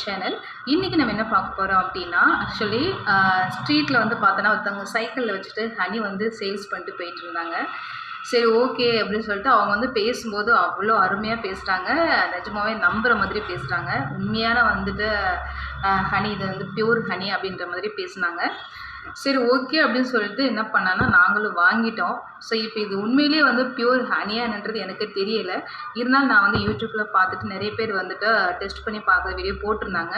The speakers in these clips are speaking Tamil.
சேனல் இன்றைக்கி நம்ம என்ன பார்க்க போகிறோம் அப்படின்னா ஆக்சுவலி ஸ்ட்ரீட்டில் வந்து பார்த்தோன்னா ஒருத்தவங்க சைக்கிளில் வச்சுட்டு ஹனி வந்து சேல்ஸ் பண்ணிட்டு போயிட்டு இருந்தாங்க. சரி ஓகே அப்படின்னு சொல்லிட்டு அவங்க வந்து பேசும்போது அவ்வளோ அருமையாக பேசுகிறாங்க நிஜமாவே நம்புகிற மாதிரி பேசுகிறாங்க உண்மையான வந்துட்டு ஹனி இது வந்து பியூர் ஹனி அப்படின்ற மாதிரி பேசுனாங்க. சரி ஓகே அப்படின்னு சொல்லிட்டு என்ன பண்ணான்னா நாங்களும் வாங்கிட்டோம். ஸோ இப்போ இது உண்மையிலேயே வந்து பியூர் ஹனியான்ன்றது எனக்கு தெரியல. இருந்தாலும் நான் வந்து யூடியூப்பில் பார்த்துட்டு நிறைய பேர் வந்துட்டு டெஸ்ட் பண்ணி பார்க்குற வீடியோ போட்டிருந்தாங்க.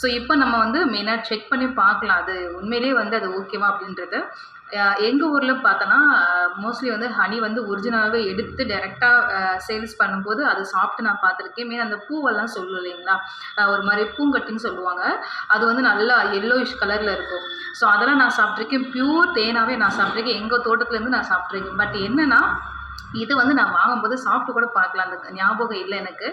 ஸோ இப்போ நம்ம வந்து மெயினாக செக் பண்ணி பார்க்கலாம். அது உண்மையிலேயே வந்து அது ஓகேவா அப்படின்றது. எங்கள் ஊரில் பார்த்தோன்னா மோஸ்ட்லி வந்து ஹனி வந்து ஒரிஜினலாகவே எடுத்து டேரெக்டாக சேல்ஸ் பண்ணும்போது அது சாப்பிட்டு நான் பார்த்துருக்கேன். மெயின் அந்த பூவெல்லாம் சொல்லும் இல்லைங்களா? ஒரு மாதிரி பூங்கட்டின்னு சொல்லுவாங்க. அது வந்து நல்லா எல்லோயிஷ் கலரில் இருக்கும். ஸோ அதெல்லாம் நான் சாப்பிட்ருக்கேன் பியூர் தேனாகவே நான் சாப்பிட்ருக்கேன் எங்கள் தோட்டத்துலேருந்து நான் சாப்பிட்ருக்கேன் பட் என்னென்னா இது வந்து நான் வாங்கும்போது சாப்பிட்டு கூட பார்க்கல அந்த ஞாபகம் இல்லை எனக்கு.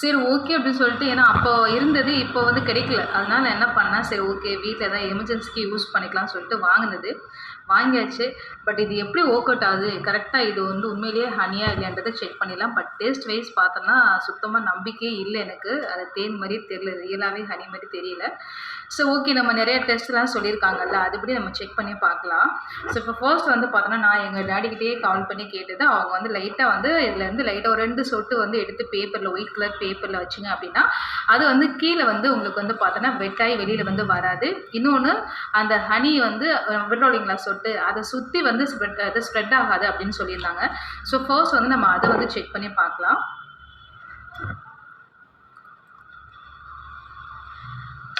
சரி ஓகே அப்படின்னு சொல்லிட்டு ஏன்னா அப்போ இருந்தது இப்போ வந்து கிடைக்கல. அதனால நான் என்ன பண்ணேன்? சரி ஓகே வீட்டில் ஏதாவது எமர்ஜென்சிக்கு யூஸ் பண்ணிக்கலாம்னு சொல்லிட்டு வாங்கினது. வாங்கியாச்சு. பட் இது எப்படி ஒர்க் அவுட் ஆகுது? கரெக்டாக இது வந்து உண்மையிலேயே ஹனியா இல்லைன்றதை செக் பண்ணிடலாம். பட் டேஸ்ட் வைஸ் பார்த்தோன்னா சுத்தமாக நம்பிக்கையே இல்லை எனக்கு. அது தேன் மாதிரி தெரியல. ரியலாகவே ஹனி மாதிரி தெரியல. ஸோ ஓகே நம்ம நிறைய டெஸ்ட்லாம் சொல்லியிருக்காங்கல்ல அதுபடி நம்ம செக் பண்ணி பார்க்கலாம். ஸோ இப்போ ஃபர்ஸ்ட் வந்து பார்த்தோன்னா நான் எங்கள் டேடிக்கிட்டே கால் பண்ணி கேட்டது அவங்க வந்து லைட்டாக வந்து இதில் இருந்து லைட்டாக ஒரு ரெண்டு சொட்டு வந்து எடுத்து பேப்பரில் ஒயிட் கலர் பேப்பரில் வச்சுங்க அப்படின்னா அது வந்து கீழே வந்து உங்களுக்கு வந்து பார்த்தோன்னா வெட்டாய் வெளியில் வந்து வராது. இன்னொன்று அந்த ஹனி வந்து விட்ரோலிங்களா சொட்டு அதை சுற்றி வந்து ஸ்ப்ரெட் அது ஸ்ப்ரெட் ஆகாது அப்படின்னு சொல்லியிருந்தாங்க. ஸோ ஃபர்ஸ்ட் வந்து நம்ம அதை வந்து செக் பண்ணி பார்க்கலாம்.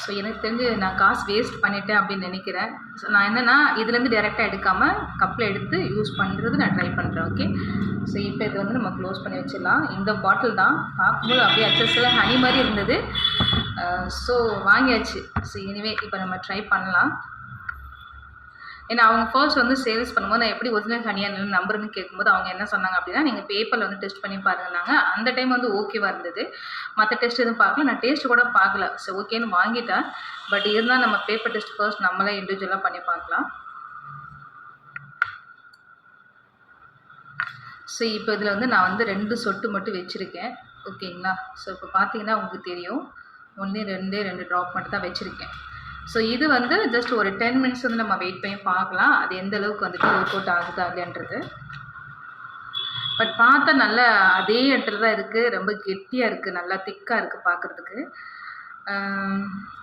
ஸோ எனக்கு தெரிஞ்சு நான் காசு வேஸ்ட் பண்ணிட்டேன் அப்படின்னு நினைக்கிறேன். ஸோ நான் என்னென்னா இதுலேருந்து டேரெக்டாக எடுக்காமல் கப்பில் எடுத்து யூஸ் பண்ணுறது நான் ட்ரை பண்ணுறேன் ஓகே ஸோ இப்போ இது வந்து நம்ம க்ளோஸ் பண்ணி வச்சிடலாம். இந்த பாட்டில் தான். பார்க்கும்போது அப்படியே அச்சஸில் ஹனி மாதிரி இருந்தது. Uh, ஸோ வாங்கியாச்சு. ஸோ இனிமே இப்போ நம்ம ட்ரை பண்ணலாம். ஏன்னா அவங்க ஃபர்ஸ்ட் வந்து சேல்ஸ் பண்ணும்போது நான் எப்படி ஒரிஜினல் ஹனியான நம்பர்னு கேட்கும்போது அவங்க என்ன சொன்னாங்க அப்படின்னா நீங்கள் பேப்பரில் வந்து டெஸ்ட் பண்ணி பாருங்கன்னாங்க. அந்த டைம் வந்து ஓகேவாக இருந்தது. மற்ற டெஸ்ட் எதுவும் பார்க்கல. நான் டேஸ்ட் கூட பார்க்கல. ஸோ ஓகேன்னு வாங்கிட்டேன். பட் இருந்தால் நம்ம பேப்பர் டெஸ்ட் ஃபர்ஸ்ட் நம்மளே இண்டிவிஜுவலாக பண்ணி பார்க்கலாம். ஸோ இப்போ இதில் வந்து நான் வந்து ரெண்டு சொட்டு மட்டும் வச்சுருக்கேன். ஓகேங்களா ஸோ இப்போ பார்த்தீங்கன்னா உங்களுக்கு தெரியும். ஒன்றே ரெண்டே ரெண்டு ட்ராப் மட்டும் தான் வச்சுருக்கேன். ஸோ இது வந்து ஜஸ்ட் ஒரு டென் மினிட்ஸ் வந்து நம்ம வெயிட் பண்ணி பார்க்கலாம். அது எந்த அளவுக்கு வந்துட்டு ஒர்க் அவுட் ஆகுதா இல்லைன்றது பட் பார்த்தா நல்லா அதே இடத்துல தான் இருக்குது ரொம்ப கெட்டியாக இருக்குது நல்லா திக்காக இருக்குது பார்க்குறதுக்கு.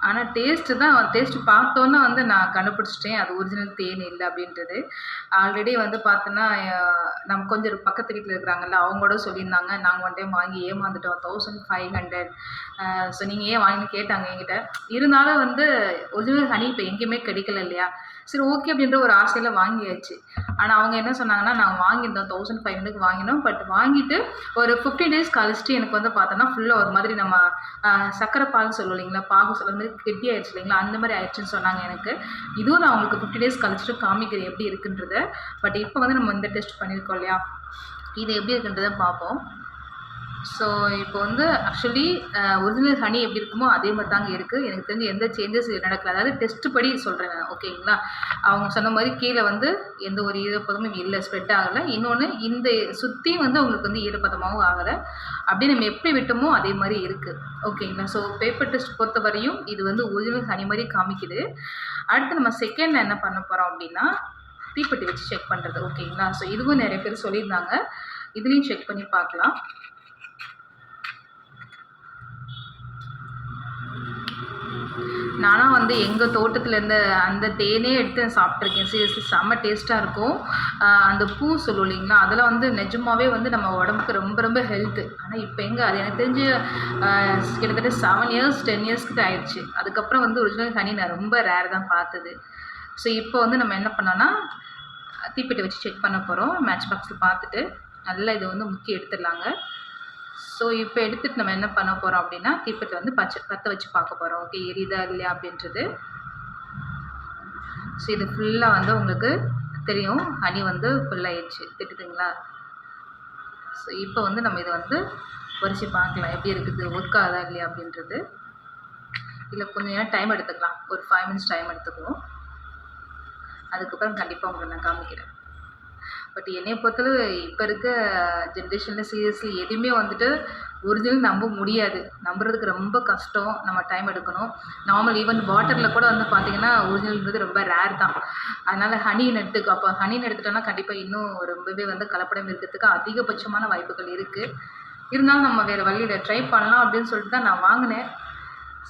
ஆனால் டேஸ்ட்டு தான் டேஸ்ட்டு பார்த்தோன்னே வந்து நான் கண்டுபிடிச்சிட்டேன். அது ஒரிஜினல் தேன் இல்லை அப்படின்றது. ஆல்ரெடி வந்து பார்த்தோன்னா நம்ம கொஞ்சம் பக்கத்து வீட்டில் இருக்கிறாங்கல்ல அவங்களோட சொல்லியிருந்தாங்க. நாங்கள் ஒன் டைம் வாங்கி ஏமாந்துட்டோம். தௌசண்ட் ஃபைவ் ஹண்ட்ரட் ஸோ நீங்கள் ஏன் வாங்கின்னு கேட்டாங்க என்கிட்ட. இருந்தாலும் வந்து ஒரிஜினல் ஹனி இப்போ எங்கேயுமே கிடைக்கல இல்லையா? சரி ஓகே அப்படின்ற ஒரு ஆசையில் வாங்கியாச்சு. ஆனால் அவங்க என்ன சொன்னாங்கன்னா நாங்கள் வாங்கியிருந்தோம். தௌசண்ட் ஃபைவ் ஹண்ட்ரட் வாங்கினோம். பட் வாங்கிட்டு ஒரு ஃபிஃப்டீன் டேஸ் கழிச்சிட்டு எனக்கு வந்து பார்த்தோன்னா ஃபுல்லாக ஒரு மாதிரி நம்ம சக்கரை பால் சொல்லுவோம் இல்லைங்களா? பாகு சொல்ல மாதிரி கெட்டி ஆயிடுச்சு இல்லைங்களா? அந்த மாதிரி ஆயிடுச்சுன்னு சொன்னாங்க எனக்கு. இதுவும் நான் உங்களுக்கு ஃபிஃப்டி டேஸ் கழிச்சுட்டு காமிக்கிறேன் எப்படி இருக்குன்றத. பட் இப்போ வந்து நம்ம இந்த டெஸ்ட் பண்ணியிருக்கோம் இல்லையா? இது எப்படி இருக்குன்றதை பார்ப்போம். ஸோ இப்போ வந்து ஆக்சுவலி ஒரிஜினல் ஹனி எப்படி இருக்குமோ அதே மாதிரி தாங்க இருக்குது எனக்கு தெரிஞ்சு எந்த சேஞ்சஸ் நடக்கல. அதாவது டெஸ்ட் படி சொல்கிறேன் நான் ஓகேங்களா அவங்க சொன்ன மாதிரி கீழே வந்து எந்த ஒரு ஈரப்பதமும் இல்லை ஸ்ப்ரெட் ஆகலை. இன்னொன்று இந்த சுற்றி வந்து உங்களுக்கு வந்து ஈரப்பதமாகவும் ஆகலை. அப்படி நம்ம எப்படி விட்டோமோ அதே மாதிரி இருக்குது ஓகேங்களா ஸோ பேப்பர் டெஸ்ட் பொறுத்த வரையும் இது வந்து ஒரிஜினல் ஹனி மாதிரி காமிக்குது. அடுத்து நம்ம செகண்டில் என்ன பண்ண போகிறோம் அப்படின்னா தீப்பெட்டி வச்சு செக் பண்ணுறது ஓகேங்களா ஸோ இதுவும் நிறைய பேர் சொல்லியிருந்தாங்க. இதுலேயும் செக் பண்ணி பார்க்கலாம். நானும் வந்து எங்கள் தோட்டத்துலேருந்து அந்த தேனே எடுத்து சாப்பிட்ருக்கேன் சீரியஸ்லி செம்ம டேஸ்ட்டாக இருக்கும். அந்த பூ சொல்லுவோம் இல்லைங்களா? அதெல்லாம் வந்து நிஜமாகவே வந்து நம்ம உடம்புக்கு ரொம்ப ரொம்ப ஹெல்த்து ஆனால் இப்போ எங்கே? அது எனக்கு தெரிஞ்சு கிட்டத்தட்ட செவன் இயர்ஸ் டென் இயர்ஸ்க்கு ஆயிடுச்சு. அதுக்கப்புறம் வந்து ஒரிஜினல் ஹனி நான் ரொம்ப ரேர் தான் பார்த்தது. ஸோ இப்போ வந்து நம்ம என்ன பண்ணோன்னா தீப்பெட்டி வச்சு செக் பண்ண போகிறோம் மேட்ச் பாக்ஸில் பார்த்துட்டு நல்லா இதை வந்து முக்கி எடுத்துடலாங்க. ஸோ இப்போ எடுத்துகிட்டு நம்ம என்ன பண்ண போகிறோம் அப்படின்னா தீப்பெட்டி வந்து பச்சை பற்ற வச்சு பார்க்க போகிறோம் ஓகே எரியுதா இல்லையா அப்படின்றது. ஸோ இது ஃபுல்லாக வந்து உங்களுக்கு தெரியும். ஹனி வந்து ஃபுல்லாகிடுச்சு திட்டுதுங்களா ஸோ இப்போ வந்து நம்ம இதை வந்து பொரிச்சு பார்க்கலாம். எப்படி இருக்குது? ஒர்க்காதா இல்லையா அப்படின்றது. இல்லை கொஞ்சம் நேரம் டைம் எடுத்துக்கலாம். ஒரு ஃபைவ் மினிட்ஸ் டைம் எடுத்துக்குவோம். அதுக்கப்புறம் கண்டிப்பாக உங்களுக்கு நான் காமிக்கிறேன். பட் என்னைய பொறுத்தளவு இப்போ இருக்க ஜென்ரேஷனில் சீரியஸ்லி எதுவுமே வந்துட்டு ஒரிஜினல் நம்ப முடியாது. நம்புறதுக்கு ரொம்ப கஷ்டம் நம்ம டைம் எடுக்கணும். நார்மல் ஈவன் வாட்டரில் கூட வந்து பார்த்திங்கன்னா ஒரிஜினல்ன்றது ரொம்ப ரேர் தான். அதனால் ஹனின்னு எடுத்துக்கோ அப்போ ஹனின்னு எடுத்துட்டோன்னா கண்டிப்பாக இன்னும் ரொம்பவே வந்து கலப்படம் இருக்கிறதுக்கு அதிகபட்சமான வாய்ப்புகள் இருக்குது இருந்தாலும் நம்ம வேறு வழியில் ட்ரை பண்ணலாம் அப்படின்னு சொல்லிட்டு தான் நான் வாங்கினேன்.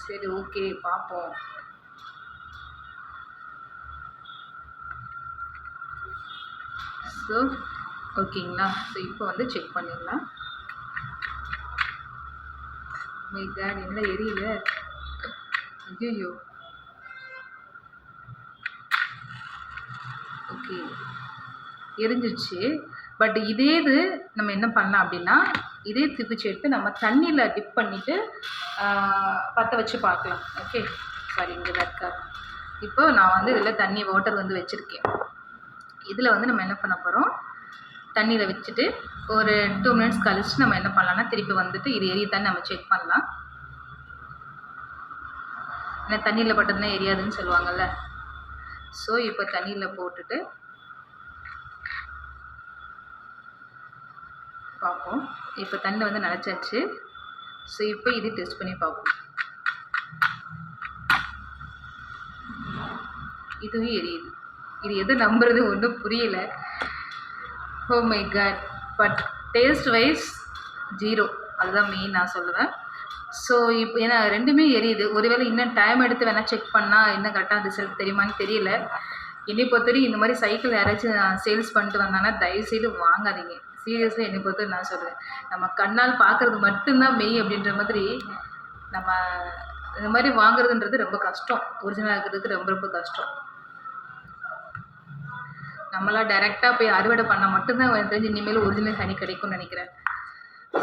சரி ஓகே பார்ப்போம் ஸோ ஓகேங்களா ஸோ இப்போ வந்து செக் பண்ணிடலாம். காட் என்ன எரியல? ஐயோ ஓகே எரிஞ்சிருச்சு. பட் இதே இது நம்ம என்ன பண்ணலாம் அப்படின்னா இதே திருப்பிச்சு எடுத்து நம்ம தண்ணியில் டிப் பண்ணிவிட்டு பற்ற வச்சு பார்க்கலாம். ஓகே சாரி இங்கே இருக்கா இப்போ நான் வந்து இதில் தண்ணி வாட்டர் வந்து வச்சுருக்கேன். இதில் வந்து நம்ம என்ன பண்ண போகிறோம் தண்ணியில் வச்சுட்டு ஒரு டூ மினிட்ஸ் கழிச்சு நம்ம என்ன பண்ணலாம்னா திருப்பி வந்துட்டு இது எரியுதான்னு நம்ம செக் பண்ணலாம். ஏன்னா தண்ணியில் பட்டதுன்னா எரியாதுன்னு சொல்லுவாங்கள்ல ஸோ இப்போ தண்ணியில் போட்டுட்டு பார்ப்போம். இப்போ தண்ணி வந்து நினச்சாச்சு. ஸோ இப்போ இது டெஸ்ட் பண்ணி பார்ப்போம். இதுவும் எரியுது. இது எது நம்புறது ஒன்றும் புரியல. ஹோ my god but taste wise zero அதுதான் மெயின் நான் சொல்லுவேன். ஸோ இப்போ ஏன்னா ரெண்டுமே எரியுது. ஒருவேளை இன்னும் டைம் எடுத்து வேணால் செக் பண்ணால் இன்னும் கரெக்டாக ரிசல்ட் தெரியுமான்னு தெரியல. என்னை பொறுத்தவரைக்கும் இந்த மாதிரி சைக்கிள் யாராச்சும் சேல்ஸ் பண்ணிட்டு வந்தாங்கன்னா தயவுசெய்து வாங்காதீங்க. சீரியஸாக என்னை பொறுத்தவரை நான் சொல்லுவேன் நம்ம கண்ணால் பார்க்குறது மட்டும்தான் மெய் அப்படின்ற மாதிரி நம்ம இந்த மாதிரி வாங்குறதுன்றது ரொம்ப கஷ்டம். ஒரிஜினல் இருக்கிறதுக்கு ரொம்ப ரொம்ப கஷ்டம். நம்மளாம் டைரெக்டாக போய் அறுவடை பண்ணால் மட்டும்தான் எனக்கு தெரிஞ்சு இனிமேல் ஒரிஜினல் ஹனி கிடைக்கும்னு நினைக்கிறேன்.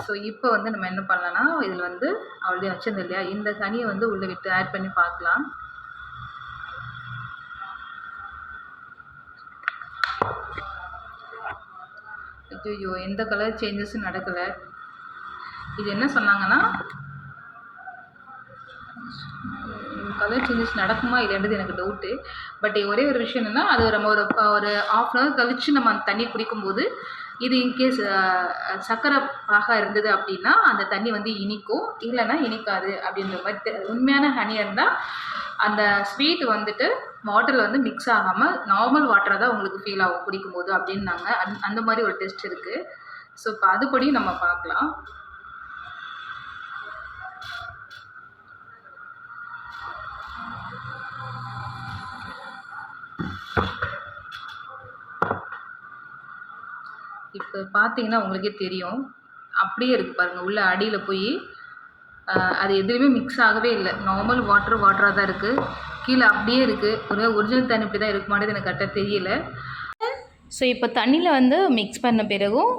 ஸோ இப்போ வந்து நம்ம என்ன பண்ணலாம்னா இதில் வந்து ஆல்ரெடி வச்சிருந்தோம் இல்லையா? இந்த ஹனியை வந்து உள்ளே விட்டு ஆட் பண்ணி பார்க்கலாம். ஐயோ எந்த கலர் சேஞ்சஸும் நடக்கலை. இது என்ன சொன்னாங்கன்னா கலர் சேஞ்சஸ் நடக்குமா இல்லைன்றது எனக்கு டவுட்டு பட் ஒரே ஒரு விஷயம் என்னென்னா அது நம்ம ஒரு ஒரு ஆஃப் அன் ஹவர் கழித்து நம்ம அந்த தண்ணி குடிக்கும்போது இது இன்கேஸ் சக்கரை பாகா இருந்தது அப்படின்னா அந்த தண்ணி வந்து இனிக்கும். இல்லைன்னா இனிக்காது அப்படின்ற மாதிரி உண்மையான ஹனியாக இருந்தால் அந்த ஸ்வீட் வந்துட்டு வாட்டரில் வந்து மிக்ஸ் ஆகாமல் நார்மல் வாட்டராக தான் உங்களுக்கு ஃபீல் ஆகும் குடிக்கும்போது அப்படின்னாங்க. அந் அந்த மாதிரி ஒரு டெஸ்ட் இருக்குது ஸோ இப்போ அதுபடி நம்ம பார்க்கலாம். இப்போ பார்த்தீங்கன்னா உங்களுக்கே தெரியும். அப்படியே இருக்குது பாருங்கள் உள்ள அடியில் போய் அது எதுவுமே மிக்ஸ் ஆகவே இல்லை. நார்மல் வாட்டர் வாட்டராக தான் இருக்குது கீழே அப்படியே இருக்குது ஒரு ஒரிஜினல் தண்ணி இப்படி தான் இருக்குமானது எனக்கு கரெக்டாக தெரியல. ஸோ இப்போ தண்ணியில் வந்து மிக்ஸ் பண்ண பிறகும்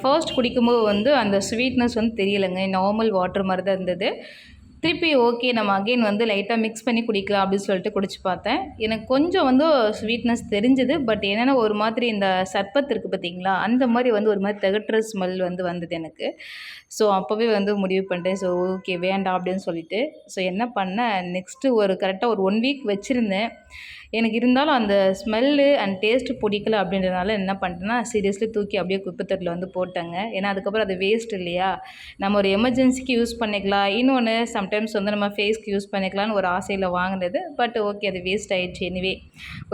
ஃபர்ஸ்ட் குடிக்கும்போது வந்து அந்த ஸ்வீட்னஸ் வந்து தெரியலைங்க. நார்மல் வாட்டர் மாதிரி தான் இருந்தது. திருப்பி ஓகே நம்ம அகெயின் வந்து லைட்டாக மிக்ஸ் பண்ணி குடிக்கலாம் அப்படின்னு சொல்லிட்டு குடிச்சு பார்த்தேன். எனக்கு கொஞ்சம் வந்து ஸ்வீட்னஸ் தெரிஞ்சுது பட் என்னென்னா ஒரு மாதிரி இந்த சர்பத் இருக்குது பார்த்தீங்களா? அந்த மாதிரி வந்து ஒரு மாதிரி திகட்டுற ஸ்மெல் வந்து வந்தது எனக்கு. ஸோ அப்போவே வந்து முடிவு பண்ணிட்டேன். ஸோ ஓகே வேண்டாம் அப்படின்னு சொல்லிட்டு. ஸோ என்ன பண்ணேன்? நெக்ஸ்ட்டு ஒரு கரெக்டாக ஒரு ஒன் வீக் வச்சுருந்தேன். எனக்கு இருந்தாலும் அந்த ஸ்மெல்லு அண்ட் டேஸ்ட்டு பிடிக்கல அப்படின்றதுனால என்ன பண்ணிட்டேன்னா சீரியஸ்லி தூக்கி அப்படியே குப்பைத்தட்டில் வந்து போட்டேங்க. ஏன்னா அதுக்கப்புறம் அது வேஸ்ட் இல்லையா? நம்ம ஒரு எமர்ஜென்சிக்கு யூஸ் பண்ணிக்கலாம். இன்னொன்று சம்டைம்ஸ் வந்து நம்ம ஃபேஸ்க்கு யூஸ் பண்ணிக்கலாம்னு ஒரு ஆசையில் வாங்கினது. பட் ஓகே அது வேஸ்ட் ஆகிடுச்சு எனிவே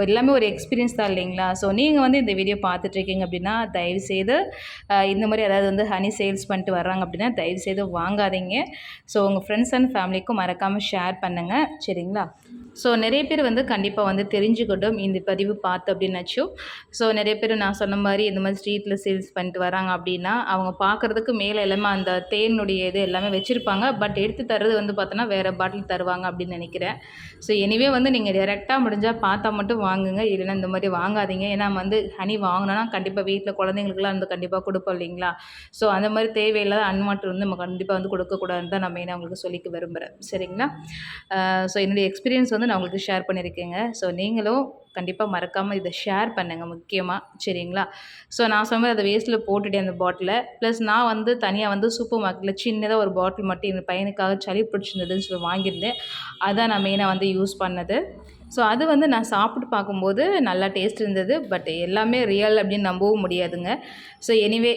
எல்லாமே ஒரு எக்ஸ்பீரியன்ஸ் தான் இல்லைங்களா? ஸோ நீங்கள் வந்து இந்த வீடியோ பார்த்துட்ருக்கீங்க அப்படின்னா தயவுசெய்து செய்து இந்த மாதிரி அதாவது வந்து ஹனி சேல்ஸ் பண்ணிட்டு வர்றாங்க அப்படின்னா தயவுசெய்து வாங்காதீங்க. ஸோ உங்கள் ஃப்ரெண்ட்ஸ் அண்ட் ஃபேமிலிக்கும் மறக்காமல் ஷேர் பண்ணுங்கள் சரிங்களா? ஸோ நிறைய பேர் வந்து கண்டிப்பாக வந்து தெரிஞ்சுக்கட்டும். இந்த பதிவு பார்த்து அப்படின்னாச்சும். ஸோ நிறைய பேர் நான் சொன்ன மாதிரி இந்த மாதிரி ஸ்ட்ரீட்டில் சேல்ஸ் பண்ணிட்டு வராங்க அப்படின்னா அவங்க பார்க்குறதுக்கு மேலே எல்லாமே அந்த தேனுடைய இது எல்லாமே வச்சுருப்பாங்க. பட் எடுத்து தர்றது வந்து பார்த்தோன்னா வேறு பாட்டில் தருவாங்க அப்படின்னு நினைக்கிறேன். ஸோ எனிவே வந்து நீங்கள் டேரெக்டாக முடிஞ்சால் பார்த்தா மட்டும் வாங்குங்க. இல்லைன்னா இந்த மாதிரி வாங்காதீங்க. ஏன்னா வந்து ஹனி வாங்கினோன்னா கண்டிப்பாக வீட்டில் குழந்தைங்களுக்குலாம் வந்து கண்டிப்பாக கொடுப்போம் இல்லைங்களா? ஸோ அந்த மாதிரி தேவையில்லாத அன்வான்ட் வந்து நம்ம கண்டிப்பாக வந்து கொடுக்கக்கூடாதுன்னு தான் நான் மெயினாக உங்களுக்கு சொல்லிக்க விரும்புகிறேன் சரிங்களா? ஸோ என்னுடைய எக்ஸ்பீரியன்ஸ் வந்து நான் உங்களுக்கு ஷேர் பண்ணியிருக்கேங்க. ஸோ நீங்களும் கண்டிப்பாக மறக்காமல் இதை ஷேர் பண்ணுங்கள் முக்கியமாக சரிங்களா? ஸோ நான் சொன்ன அதை வேஸ்ட்டில் போட்டுட்டேன் அந்த பாட்டிலை ப்ளஸ் நான் வந்து தனியாக வந்து சூப்பர் மார்க்கெட்டில் சின்னதாக ஒரு பாட்டில் மட்டும் என் பையனுக்காக சளி பிடிச்சிருந்ததுன்னு சொல்லி வாங்கியிருந்தேன். அதான் நான் மெயினாக வந்து யூஸ் பண்ணது. ஸோ அது வந்து நான் சாப்பிட்டு பார்க்கும்போது நல்லா டேஸ்ட் இருந்தது. பட் எல்லாமே ரியல் அப்படின்னு நம்பவும் முடியாதுங்க. ஸோ எனிவே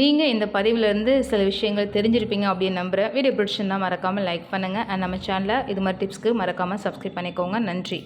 நீங்கள் இந்த பதிவிலேருந்து சில விஷயங்கள் தெரிஞ்சிருப்பீங்க அப்படின்னு நம்புகிறேன் வீடியோ பிடிச்சிருந்தால் மறக்காமல் லைக் பண்ணுங்கள் அண்ட் நம்ம சேனலில் இது மாதிரி டிப்ஸ்க்கு மறக்காமல் சப்ஸ்கிரைப் பண்ணிக்கோங்க. நன்றி.